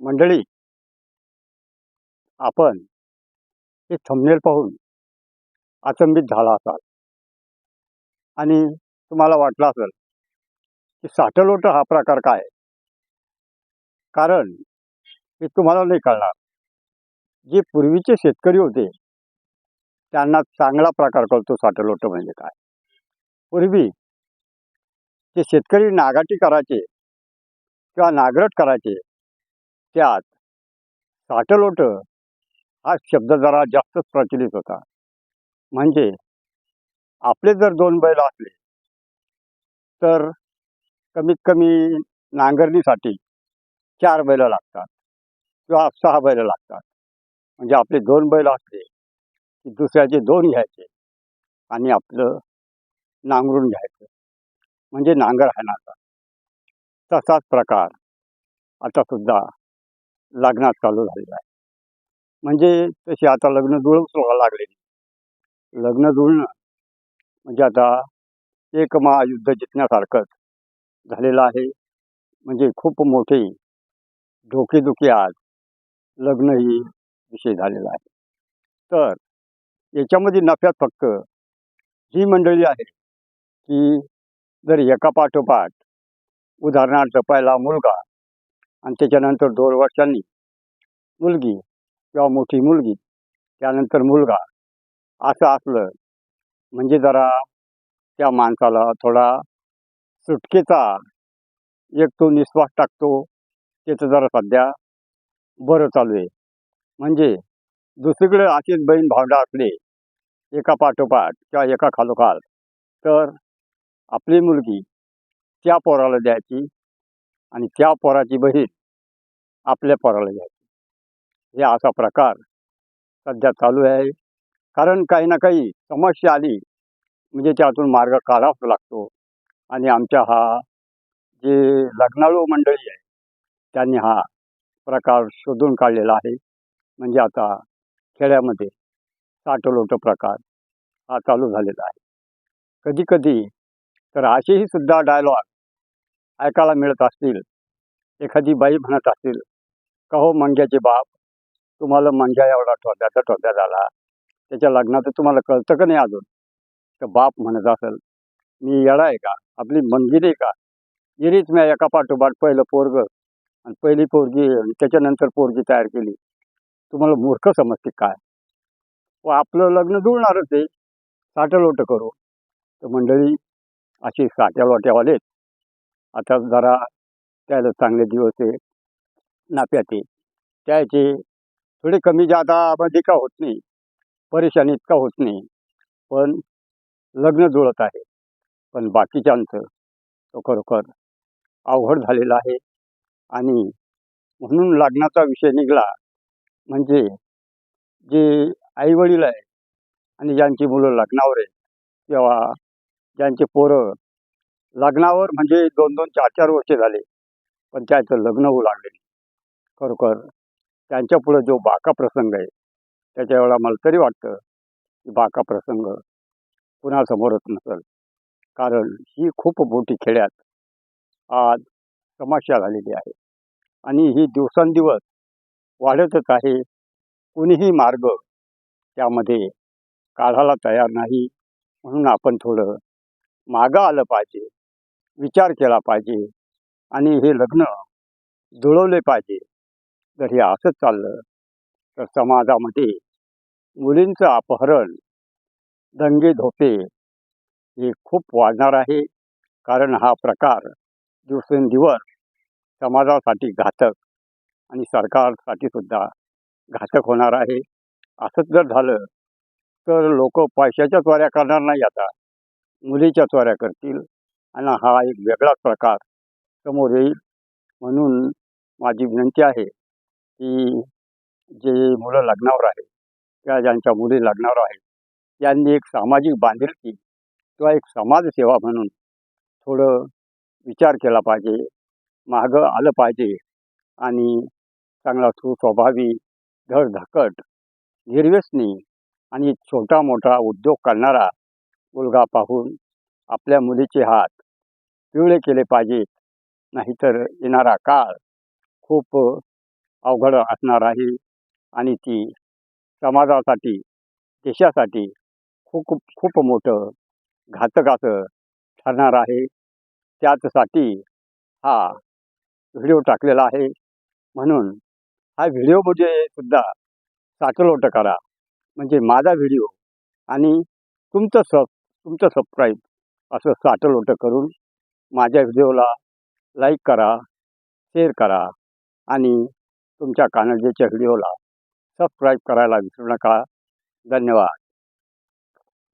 मंडळी आपण हे थंबनेल पाहून अचंबित झाला असाल. आणि तुम्हाला वाटलं असेल की साठलोट हा प्रकार काय? आहे? कारण हे तुम्हाला नाही कळणार. जे पूर्वीचे शेतकरी होते त्यांना चांगला प्रकार कळतो साठलोट म्हणजे काय. पूर्वी जे शेतकरी नागाटी करायचे किंवा नागरट करायचे त्यात साटलोट हा शब्द जरा जास्तच प्रचलित होता. म्हणजे आपले जर दोन बैल असले तर कमीत कमी नांगरणीसाठी चार बैल लागतात किंवा सहा बैल लागतात. म्हणजे आपले दोन बैल असले की दुसऱ्याचे दोन घ्यायचे आणि आपलं नांगरून घ्यायचं. म्हणजे नांगर हाणाचा तसाच प्रकार आता सुद्धा लग्नात चालू झालेला आहे. म्हणजे तसे आता लग्न जुळून लागलेली. लग्न जुळणं म्हणजे आता एक महायुद्ध जिंकण्यासारखंच झालेलं आहे. म्हणजे खूप मोठे धोकेधुकी आज लग्न ही विषय झालेला आहे. तर याच्यामध्ये नफ्यात फक्त ही मंडळी आहे की जर एका पाठोपाठ उदाहरणार्थ पहिला मुलगा आणि त्याच्यानंतर दोन वर्षांनी मुलगी किंवा मोठी मुलगी त्यानंतर मुलगा असं असलं म्हणजे जरा त्या माणसाला थोडा सुटकेचा एक तो निश्वास टाकतो त्याचं जरा सध्या बरं चालू आहे. म्हणजे दुसरीकडे असेच बहीण भावंडं असले एका पाठोपाठ किंवा एका खालोखाल तर आपली मुलगी त्या पोराला द्यायची आणि त्या पोराची बहीण आपल्या पोराला घ्यायची. हे असा प्रकार सध्या चालू आहे. कारण काही ना काही समस्या आली म्हणजे त्यातून मार्ग काढावा लागतो. आणि आमच्या हा जे लग्नाळू मंडळी आहे त्यांनी हा प्रकार शोधून काढलेला आहे. म्हणजे आता खेड्यामध्ये साठोलोटो प्रकार हा चालू झालेला आहे. कधी कधी तर असेही सुद्धा डायलॉग ऐकायला मिळत असतील एखादी बाई म्हणत असतील का हो मंग्याचे बाप? तुम्हाला मंग्या एवढा ठोद्याचा ठोद्या झाला. त्याच्या लग्नाचं तुम्हाला कळतं का नाही अजून? तर बाप म्हणत असेल मी येडा आहे का? आपली मंगी नाही का? येरीच मी एका पाठोपाठ पहिलं पोरग आणि पहिली पोरगी आणि त्याच्यानंतर पोरगी तयार केली. तुम्हाला मूर्ख समजते काय? व आपलं लग्न जुळणारच आहे. साठलोट करू. तर मंडळी अशी साठ्यालोट्यावालेच आता जरा त्याला चांगले दिवस आहे नाप्याचे. त्याचे थोडे कमी जादा मध्ये का होत नाही. परेशानी इतका होत नाही. पण लग्न जुळत आहे. पण बाकीच्यांचं तो खरोखर अवघड झालेला आहे. आणि म्हणून लग्नाचा विषय निघाला म्हणजे जे आईवडील आहे आणि ज्यांची मुलं लग्नावर आहे किंवा ज्यांचे पोरं लग्नावर म्हणजे दोन दोन चार चार वर्षे झाले. पण त्याचं लग्न होऊ लागले खरोखर त्यांच्या पुढं जो बाका प्रसंग आहे त्याच्या वेळा मला तरी वाटतं की बाका प्रसंग कुणासमोरच नसेल. कारण ही खूप मोठी खेड्यात आज समस्या झालेली आहे. आणि ही दिवसेंदिवस वाढतच आहे. कुणीही मार्ग त्यामध्ये काढायला तयार नाही म्हणून आपण थोडं मागं आलं पाहिजे. विचार केला पाहिजे आणि हे लग्न जुळवले पाहिजे. जर हे असंच चाललं तर समाजामध्ये मुलींचं अपहरण दंगे धोपे हे खूप वाढणार आहे. कारण हा प्रकार दिवसेंदिवस समाजासाठी घातक आणि सरकारसाठी सुद्धा घातक होणार आहे. असंच जर झालं तर लोक पैशाच्या चोऱ्या करणार नाही आता. मुलीच्या चोऱ्या करतील. आणि हा एक वेगळाच प्रकार समोर येईल. म्हणून माझी विनंती आहे की जे मुलं लग्नावर आहे किंवा ज्यांच्या मुली लग्नावर आहेत त्यांनी एक सामाजिक बांधिलकी किंवा एक समाजसेवा म्हणून थोडं विचार केला पाहिजे मागं आलं पाहिजे आणि चांगला सुस्वभावी धडधाकट निर्व्यसनी आणि छोटा मोठा उद्योग करणारा मुलगा पाहून आपल्या मुलीचे हात पिवळे केले पाहिजेत. नाहीतर येणारा काळ खूप अवघड असणार आहे आणि ती समाजासाठी देशासाठी खूप खूप मोठं घातक असं ठरणार आहे. त्याचसाठी हा व्हिडिओ टाकलेला आहे. म्हणून हा व्हिडिओमध्ये म्हणजे सुद्धा साठलोट करा. म्हणजे माझा व्हिडिओ आणि तुमचं सब तुमचं सबस्क्राईब असं साटलोट करून माझ्या व्हिडिओला लाईक करा शेअर करा आणि तुमच्या कानडजेच्या व्हिडिओला सबस्क्राईब करायला विसरू नका. धन्यवाद.